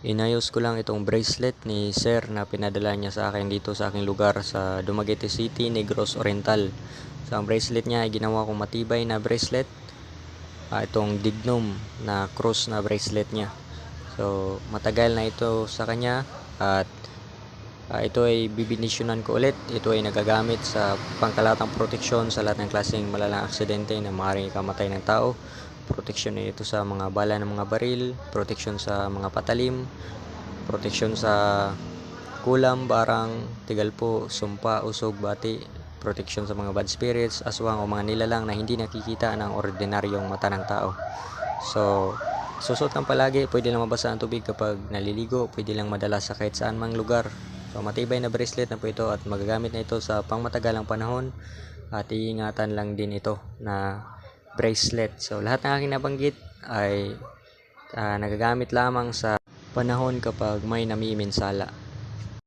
Inayos ko lang itong bracelet ni Sir na pinadala niya sa akin dito sa aking lugar sa Dumaguete City, Negros Oriental. So ang bracelet niya ay ginawa kong matibay na bracelet. Ah, itong dignum na cross na bracelet niya. So matagal na ito sa kanya at ah, ito ay bibinisyonan ko ulit. Ito ay nagagamit sa pangkalatang proteksyon sa lahat ng klaseng malalang aksidente na maaaring ikamatay ng tao. Proteksyon ito sa mga bala ng mga baril, proteksyon sa mga patalim, proteksyon sa kulam, barang, tigalpo, sumpa, usog, bati, proteksyon sa mga bad spirits, aswang o mga nilalang na hindi nakikita ng ordinaryong mata ng tao. So, susot lang palagi, pwede lang mabasa ang tubig kapag naliligo, pwede lang madala sa kahit saan mang lugar. So, matibay na bracelet na po ito at magagamit na ito sa pangmatagalang panahon at iingatan lang din ito na bracelet. So, lahat ng aking nabanggit ay ah, nagagamit lamang sa panahon kapag may namiminsala.